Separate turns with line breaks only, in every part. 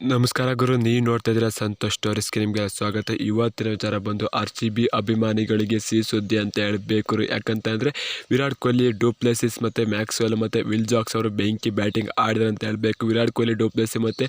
ನಮಸ್ಕಾರ ಗುರು, ನೀವು ನೋಡ್ತಾ ಇದ್ದೀರಾ ಸಂತೋಷ್ ಸ್ಟೋರಿಸ್ಗೆ ನಿಮಗೆ ಸ್ವಾಗತ. ಇವತ್ತಿನ ವಿಚಾರ ಬಂದು ಆರ್ ಸಿ ಬಿ ಅಭಿಮಾನಿಗಳಿಗೆ ಸಿ ಸುದ್ದಿ ಅಂತ ಹೇಳಬೇಕು ಯಾಕಂತಂದರೆ ವಿರಾಟ್ ಕೊಹ್ಲಿ, ಡೂಪ್ಲೆಸಿಸ್ ಮತ್ತು ಮ್ಯಾಕ್ಸ್ವೆಲ್ ಮತ್ತು ವಿಲ್ ಜಾಕ್ಸ್ ಅವರು ಬೆಂಕಿ ಬ್ಯಾಟಿಂಗ್ ಆಡಿದ್ರು ಅಂತ ಹೇಳಬೇಕು. ವಿರಾಟ್ ಕೊಹ್ಲಿ, ಡೂಪ್ಲೆಸಿ ಮತ್ತು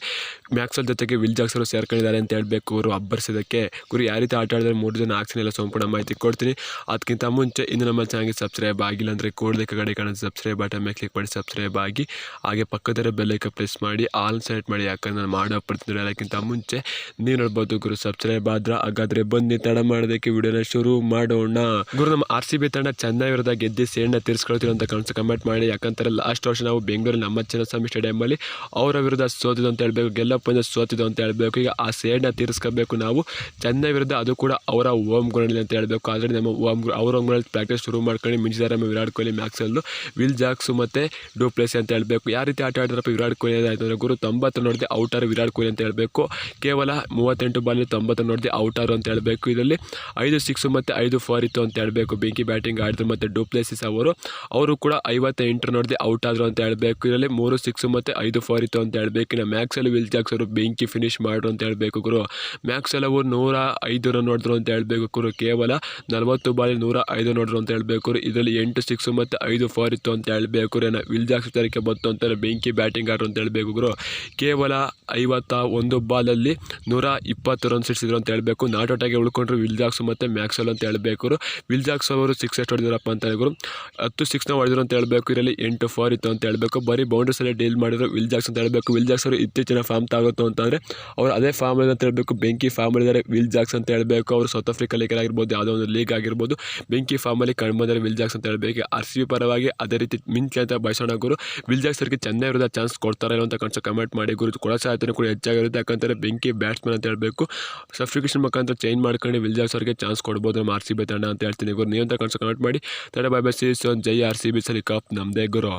ಮ್ಯಾಕ್ಸ್ವೆಲ್ ಜೊತೆಗೆ ವಿಲ್ ಜಾಕ್ಸ್ ಅವರು ಸೇರ್ಕೊಂಡಿದ್ದಾರೆ ಅಂತ ಹೇಳಬೇಕು ಅವರು ಅಬ್ಬರಿಸೋದಕ್ಕೆ ಗುರು, ಯಾವ ರೀತಿ ಆಟ ಆಡಿದ್ರೆ ಮೂರು ಜನ ಎಲ್ಲ ಸಂಪೂರ್ಣ ಮಾಹಿತಿ ಕೊಡ್ತೀನಿ. ಅದಕ್ಕಿಂತ ಮುಂಚೆ ಇನ್ನು ನಮ್ಮ ಚಾನಲ್ಗೆ ಸಬ್ಸ್ಕ್ರೈಬ್ ಆಗಿಲ್ಲ ಅಂದರೆ ಕೂಡಲೇ ಕಡೆ ಕಾಣೋದು ಸಬ್ಸ್ಕ್ರೈಬ್ ಬಟನ್ ಮೇಲೆ ಕ್ಲಿಕ್ ಮಾಡಿ ಸಬ್ಸ್ಕ್ರೈಬ್ ಆಗಿ ಹಾಗೆ ಪಕ್ಕದಲ್ಲೇ ಬೆಲ್ಲೈಕ ಪ್ರೆಸ್ ಮಾಡಿ, ಆಲ್ ಸೆಲೆಕ್ಟ್ ಮಾಡಿ ಯಾಕಂದ್ರೆ ನಾನು ಮಾಡೋ ಪಡ್ತೀನಿ ಅದಕ್ಕಿಂತ ಮುಂಚೆ ನೀವು ನೋಡ್ಬೋದು ಗುರು ಸಬ್ಸ್ಕ್ರೈಬ್ ಆದ್ರೆ ಹಾಗಾದ್ರೆ ಬನ್ನಿ, ತಡ ಮಾಡೋದಕ್ಕೆ ವಿಡಿಯೋನ ಶುರು ಮಾಡೋಣ. ಗುರು, ನಮ್ಮ ಆರ್ ಸಿ ಬಿ ತಂಡ ಚೆನ್ನೈ ವಿರುದ್ಧ ಗೆದ್ದು ಸೇಡನ್ನ ತೀರಿಸ್ಕೊಳ್ತೀವಿ ಅಂತ ಕನಸು ಕಮೆಂಟ್ ಮಾಡಿ. ಯಾಕಂತಾರೆ ಲಾಸ್ಟ್ ವರ್ಷ ನಾವು ಬೆಂಗಳೂರು ನಮ್ಮ ಚಿನ್ನಸ್ವಾಮಿ ಸ್ಟೇಡಿಯಮಲ್ಲಿ ಅವರ ವಿರುದ್ಧ ಸೋತಿದ್ದು ಅಂತ ಹೇಳಬೇಕು ಗೆಲ್ಲಪ್ಪಂದ ಸೋತಿದ್ದು ಅಂತ ಹೇಳಬೇಕು. ಈಗ ಆ ಸೇಡನ್ನ ತೀರಿಸ್ಕೋಬೇಕು ನಾವು. ಚೆನ್ನೈ ವಿರುದ್ಧ ಅದು ಕೂಡ ಅವರ ಓಮ್ ಗ್ರೌಂಡ್ ಅಂತ ಹೇಳಬೇಕು. ಆದರೆ ನಮ್ಮ ಓಮ್ ಅವ್ರ ಓಮ್ ಗ್ರೌಂಡ್ ಪ್ರಾಕ್ಟೀಸ್ ಶುರು ಮಾಡ್ಕೊಂಡು ಮಿಂಚಿದಾರೆ ನಮ್ಮ Virat Kohli Maxwell Will Jacks ಮತ್ತು ಡೂಪ್ಲೇಸ್ ಅಂತ ಹೇಳಬೇಕು. ಯಾವ ರೀತಿ ಆಟ ಆಡಿದ್ರಪ್ಪ ವಿರಾಟ್ ಕೊಹ್ಲಿ? ಆಯ್ತು ಅಂದರೆ ಗುರು ತೊಂಬತ್ತು ನೋಡಿದೆ ಔಟರ್ ವಿರಾಟ್ ಕೊಹ್ಲಿ ಅಂತ ಹೇಳಬೇಕು. ಕೇವಲ ಮೂವತ್ತೆಂಟು ಬಾಲ್ ತೊಂಬತ್ತು ನೋಡಿದೆ ಔಟರ್ ಅಂತ ಹೇಳಬೇಕು. ಇದರಲ್ಲಿ ಐದು ಸಿಕ್ಸ್ ಮತ್ತು ಐದು ಫೋರ್ ಇತ್ತು ಅಂತ ಹೇಳಬೇಕು. ಬೆಂಕಿ ಬ್ಯಾಟಿಂಗ್ ಆಡಿದ್ರು ಮತ್ತು ಡೂಪ್ಲೇಸಿಸ್ ಅವರು. ಅವರು ಕೂಡ ಐವತ್ತೆಂಟು ನೋಡಿದೆ ಔಟ್ ಆದರು ಅಂತ ಹೇಳಬೇಕು. ಇದರಲ್ಲಿ ಮೂರು ಸಿಕ್ಸು ಮತ್ತು ಐದು ಫೋರ್ ಇತ್ತು ಅಂತ ಹೇಳಬೇಕು. ಇನ್ನು ಮ್ಯಾಕ್ಸಲ್ಲಿ ವಿಲ್ ಜಾಕ್ಸ್ ಅವರು ಬೆಂಕಿ ಫಿನಿಶ್ ಮಾಡ್ರು ಅಂತ ಹೇಳಬೇಕು ಗುರು. ಮ್ಯಾಕ್ಸಲ್ ಅವರು ನೂರ ಐದು ರನ್ ನೋಡಿದ್ರು ಅಂತ ಹೇಳಬೇಕು ಗುರು. ಕೇವಲ ನಲವತ್ತು ಬಾಲ್ ನೂರ ಐದು ನೋಡಿದ್ರು ಅಂತ ಹೇಳಬೇಕು ಇದರಲ್ಲಿ ಎಂಟು ಸಿಕ್ಸು ಮತ್ತು ಐದು ಫೋರ್ ಇತ್ತು ಅಂತ ಹೇಳಬೇಕು ಏನೋ ವಿಲ್ ಜಾಕ್ಸ್ ತರಕ್ಕೆ ಬಂತು ಅಂತ ಬೆಂಕಿ ಬ್ಯಾಟಿಂಗ್ ಆಡ್ರು ಅಂತ ಹೇಳಬೇಕು ಗುರು. ಕೇವಲ ಐವತ್ತ ಒಂದು ಬಾಲಲ್ಲಿ ನೂರ ಇಪ್ಪತ್ತು ರನ್ ಸಿಡಿಸಿದ್ರು ಅಂತ ಹೇಳಬೇಕು. ನಾಟ್ ಔಟಾಗಿ ಉಳ್ಕೊಂಡ್ರು ವಿಲ್ ಜಾಕ್ಸ್ ಮತ್ತು ಮ್ಯಾಕ್ಸಲ್ ಅಂತ ಹೇಳಬೇಕು ವಿಲ್ ಜಾಕ್ಸ್ ಅವರು ಸಿಕ್ಸ್ ಎಷ್ಟು ಹೊಡೆದಿರಪ್ಪ ಅಂತ ಹೇಳಿದ್ರು. ಹತ್ತು ಸಿಕ್ಸ್ನ ಹೊಡೆದ್ರು ಅಂತ ಹೇಳಬೇಕು. ಇದರಲ್ಲಿ ಎಂಟು ಫೋರ್ ಇತ್ತು ಅಂತ ಹೇಳಬೇಕು. ಬರೀ ಬೌಂಡ್ರಿಸಲ್ಲೇ ಡೀಲ್ ಮಾಡಿದ್ರು ವಿಲ್ ಜಾಕ್ಸ್ ಅಂತ ಹೇಳಬೇಕು. ವಿಲ್ಜಾಕ್ಸ್ ಅವರು ಇತ್ತೀಚಿನ ಫಾರ್ಮ್ ತಾಗುತ್ತೋ ಅಂತಂದರೆ ಅವರು ಅದೇ ಫಾರ್ಮ್ ಅಂತ ಹೇಳಬೇಕು. ಬೆಂಕಿ ಫಾರ್ಮ್ ಇದ್ದಾರೆ ವಿಲ್ ಜಾಕ್ಸ್ ಅಂತ ಹೇಳಬೇಕು. ಅವರು ಸೌತ್ ಆಫ್ರಿಕಾ ಲೀಗ್ ಆಗಿರ್ಬೋದು, ಯಾವುದೋ ಒಂದು ಲೀಗ್ ಆಗಿರ್ಬೋದು. ಬೆಂಕಿ ಫಾರ್ಮಲ್ಲಿ ಕಂಡುಬಂದರೆ ವಿಲ್ ಜಾಕ್ಸ್ ಅಂತ ಹೇಳಬೇಕು. ಆರ್ ಸಿ ಬಿ ಪರವಾಗಿ ಅದೇ ರೀತಿ ಮಿಂಚ್ ಅಂತ ಬಯಸೋಣ ಗುರು. ವಿಲ್ ಜಾಕ್ಸ್ ಅವರಿಗೆ ಚೆನ್ನೈ ವಿರುದ್ಧ ಚಾನ್ಸ್ ಕೊಡ್ತಾರೆ ಅಂತ ಕನ್ಸ ಕಮೆಂಟ್ ಮಾಡಿ ಗುರು. ಕೊಡೋ ಕೂಡ ಹೆಚ್ಚಾಗಿರುತ್ತೆ ಯಾಕಂದರೆ ಬೆಂಕಿ ಬ್ಯಾಟ್ಸ್ಮನ್ ಅಂತ ಹೇಳಬೇಕು. ಸಬ್ಸ್ಟಿಟ್ಯೂಷನ್ ಮುಖಾಂತರ ಚೇಂಜ್ ಮಾಡ್ಕೊಂಡು ವಿಲ್ಜಾಸ್ ಅವರಿಗೆ ಚಾನ್ಸ್ ಕೊಡ್ಬೋದು. ನಮ್ಮ ಆರ್ ಸಿ ಬಿ ತಂಡ ಅಂತ ಹೇಳ್ತೀನಿ ಗುರು. ಅಂತ ಕನ್ಸ ಕಮೆಂಟ್ ಮಾಡಿ. ತಡೆ ಬೈ ಬೈ ಸಿ ಜೈ, ಆರ್ ಸಿ ಬಿ. ಸರಿ, ಕಪ್ ನಮ್ಮದೇ ಗುರು.